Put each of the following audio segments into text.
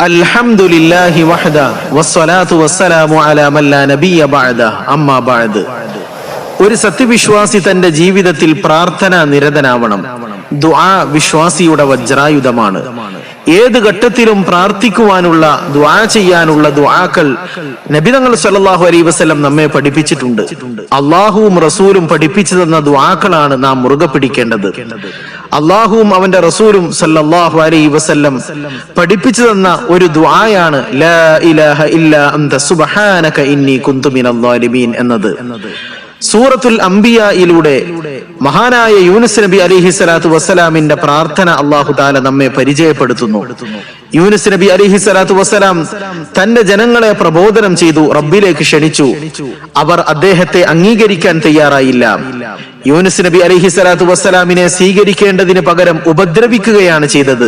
الحمد لله وحده والصلاة والسلام على من لا نبي بعده أما بعد ഒരു സത്യവിശ്വാസി തന്റെ ജീവിതത്തിൽ പ്രാർത്ഥന നിരതനാവണം ദുആ വിശ്വാസിയുടെ വജ്രായുധമാണ്. ഏത് ഘട്ടത്തിലും പ്രാർത്ഥിക്കുവാനുള്ള ദുആ ചെയ്യാനുള്ള ദുആക്കൾ നബിതങ്ങൾ സല്ലല്ലാഹു അലൈഹി വസല്ലം നമ്മെ പഠിപ്പിച്ചിട്ടുണ്ട്. അള്ളാഹുവും റസൂലും പഠിപ്പിച്ചു തന്ന ദുആക്കളാണ് നാം മുറുകെ പിടിക്കേണ്ടത്. അള്ളാഹുവും അവന്റെ റസൂലും സല്ലല്ലാഹു അലൈഹി വസല്ലം പഠിപ്പിച്ചു തന്ന ഒരു ദുആയാണ് ലാ ഇലാഹ ഇല്ലാ അൻത സുബ്ഹാനക ഇന്നി കുന്തു മിനൽ എന്നത്. സൂറത്തുൽ അംബിയയിലൂടെ മഹാനായ യൂനുസ് നബി അലിഹി സ്വലാത്തു വസ്സലാമിന്റെ പ്രാർത്ഥന അള്ളാഹു താല നമ്മെ പരിചയപ്പെടുത്തുന്നു. യൂനുസ് നബി അലിഹി സ്വലാത്തു വസ്സലാം തന്റെ ജനങ്ങളെ പ്രബോധനം ചെയ്തു റബ്ബിലേക്ക് ക്ഷണിച്ചു. അവർ അദ്ദേഹത്തെ അംഗീകരിക്കാൻ തയ്യാറായില്ല. യൂനുസ് നബി അലഹി സ്വലാത്തു വസ്സലാമിനെ സ്വീകരിക്കേണ്ടതിന് പകരം ഉപദ്രവിക്കുകയാണ് ചെയ്തത്.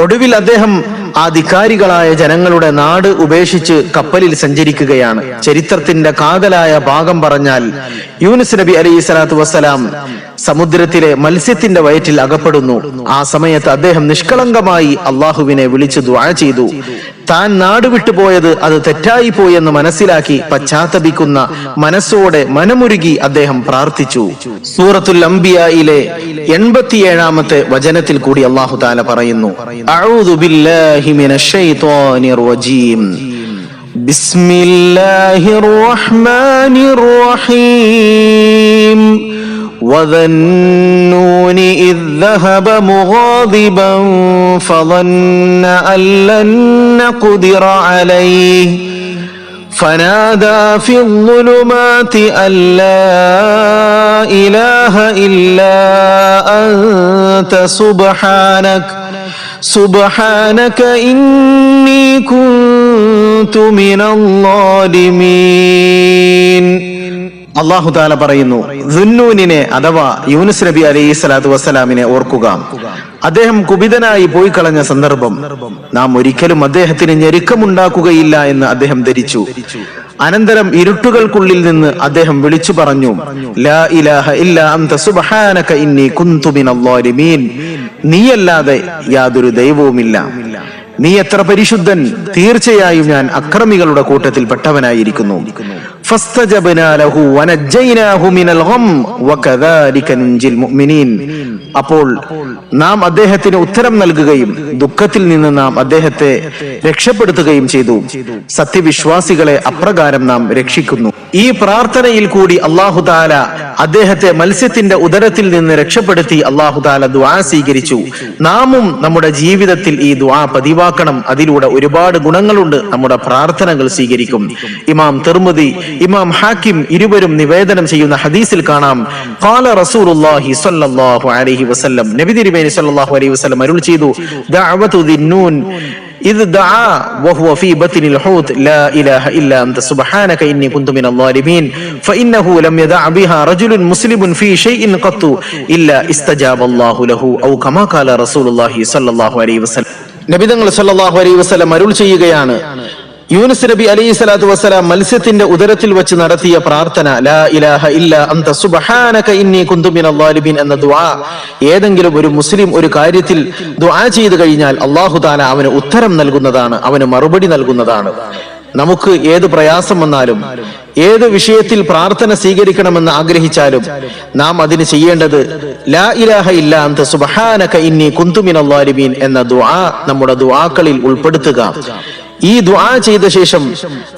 ഒടുവിൽ അദ്ദേഹം ആ ധിക്കാരികളായ ജനങ്ങളുടെ നാട് ഉപേക്ഷിച്ച് കപ്പലിൽ സഞ്ചരിക്കുകയാണ്. ചരിത്രത്തിന്റെ കാതലായ ഭാഗം പറഞ്ഞാൽ യൂനുസ് നബി അലൈഹി സ്വലാത്തു വസ്സലാം സമുദ്രത്തിലെ മത്സ്യത്തിന്റെ വയറ്റിൽ അകപ്പെടുന്നു. ആ സമയത്ത് അദ്ദേഹം നിഷ്കളങ്കമായി അള്ളാഹുവിനെ വിളിച്ചു ദ്വാ ചെയ്തു. താൻ നാട് വിട്ടുപോയത് അത് തെറ്റായി പോയെന്ന് മനസ്സിലാക്കി പശ്ചാത്തപിക്കുന്ന മനസ്സോടെ മനമുരുകി അദ്ദേഹം പ്രാർത്ഥിച്ചു. സൂറത്തുൽ അംബിയയിലെ എൺപത്തിയേഴാമത്തെ വചനത്തിൽ കൂടി അള്ളാഹു താല പറയുന്നു. ബിസ്മില്ലാഹിർ റഹ്മാനിർ മിനശ് وذا النون إذ ذهب مغاضبا فظن أن لن نقدر عليه فنادى في الظلمات أن لا إله إلا أنت سبحانك سبحانك إني كنت من الظالمين അള്ളാഹു താല പറയുന്നു ദുന്നൂനിനെ അഥവാ യൂനുസ് നബി അലൈഹി സ്വലാത്തു വസ്സലാമിനെ ഓർക്കുക. അദ്ദേഹം കുപിതനായി പോയി കളഞ്ഞ സന്ദർഭം നാം ഒരിക്കലും അദ്ദേഹത്തിന് ഞെരുക്കമുണ്ടാക്കുകയില്ല എന്ന് അദ്ദേഹം ധരിച്ചു. അനന്തരം ഇരുട്ടുകൾക്കുള്ളിൽ നിന്ന് അദ്ദേഹം വിളിച്ചു പറഞ്ഞു സുബ്ഹാനക ഇന്നി കുന്തു നീയല്ലാതെ യാതൊരു ദൈവവുമില്ല. നീ എത്ര പരിശുദ്ധൻ തീർച്ചയായും ഞാൻ അക്രമികളുടെ കൂട്ടത്തിൽ പെട്ടവനായിരിക്കുന്നു അപ്പോൾ നാം അദ്ദേഹത്തിന് ഉത്തരം നൽകുകയും ദുഃഖത്തിൽ നിന്ന് നാം അദ്ദേഹത്തെ രക്ഷപ്പെടുത്തുകയും ചെയ്തു. സത്യവിശ്വാസികളെ അപ്രകാരം നാം രക്ഷിക്കുന്നു. ഈ പ്രാർത്ഥനയിൽ കൂടി അള്ളാഹുദാല അദ്ദേഹത്തെ മത്സ്യത്തിന്റെ ഉദരത്തിൽ നിന്ന് രക്ഷപ്പെടുത്തി അള്ളാഹുദാല ദ്വാ സ്വീകരിച്ചു. നാമും നമ്മുടെ ജീവിതത്തിൽ ഈ ദ്വാ പതിവാക്കണം. അതിലൂടെ ഒരുപാട് ഗുണങ്ങളുണ്ട്. നമ്മുടെ പ്രാർത്ഥനകൾ സ്വീകരിക്കും. ഇമാം തിർമുദി ഇമാം ഹാക്കിം ഇരുവരും നിവേദനം ചെയ്യുന്ന ഹദീസിൽ കാണാം. ഖാല റസൂലുള്ളാഹി സ്വല്ലല്ലാഹു അലൈഹി വസല്ലം. നബി തിരുമേനി സ്വല്ലല്ലാഹു അലൈഹി വസല്ലം അരുൾ ചെയ്തു ദഅവതു ദിന്നൂൻ ഇത് നബിതങ്ങൾ സല്ലാഹു അലൈ വസ്ലം അരുൾ ചെയ്യുകയാണ്. യൂനുസ് നബി അലൈഹി സ്വലാത്തു വസ്സലാം മത്സ്യത്തിന്റെ ഉദരത്തിൽ വെച്ച് നടത്തിയ പ്രാർത്ഥന ലാ ഇലാഹ ഇല്ല അന്ത സുബ്ഹാനക ഇന്നി കുന്തു മിനൽ ളാലിബീൻ എന്ന ദുആ. ഏതെങ്കിലും ഒരു മുസ്ലിം ഒരു കാര്യത്തിൽ ദുആ ചെയ്തു കഴിഞ്ഞാൽ അള്ളാഹു താല അവന് ഉത്തരം നൽകുന്നതാണ് അവന് മറുപടി നൽകുന്നതാണ്. നമുക്ക് ഏത് പ്രയാസം വന്നാലും ഏത് വിഷയത്തിൽ പ്രാർത്ഥന സ്വീകരിക്കണമെന്ന് ആഗ്രഹിച്ചാലും നാം അതിന് ചെയ്യേണ്ടത് ലാ ഇലാഹ ഇല്ല അന്ത സുബ്ഹാനക ഇന്നി കുന്തു മിനൽ ളാലിബീൻ എന്ന ദുആ നമ്മുടെ ദുആക്കളിൽ ഉൾപ്പെടുത്തുക. ഈ ദ്വാ ചെയ്ത ശേഷം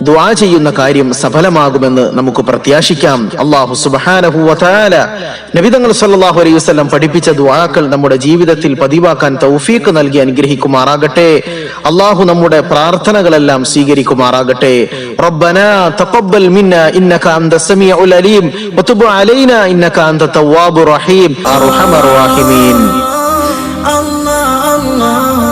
ദ്വാ ചെയ്യുന്ന കാര്യം സഫലമാകുമെന്ന് നമുക്ക് പ്രത്യാശിക്കാം. അള്ളാഹു സുബ്ഹാനഹു വതആല നബിതങ്ങൾ സല്ലാഹു അലൈഹി വസല്ലം പഠിപ്പിച്ച ദ്വാക്കൾ നമ്മുടെ ജീവിതത്തിൽ പതിവാക്കാൻ തൗഫീക്ക് നൽകി അനുഗ്രഹിക്കുമാറാകട്ടെ. അള്ളാഹു നമ്മുടെ പ്രാർത്ഥനകളെല്ലാം സ്വീകരിക്കുമാറാകട്ടെ. റബ്ബനാ തഖബ്ബൽ മിന്നാ ഇന്നക അന്ത സമീഉൽ അലീം അലൈനാ ഇന്നക അന്ത തവ്വാബുർ റഹീം. അർഹമർ റഹീമീൻ. Allah Allah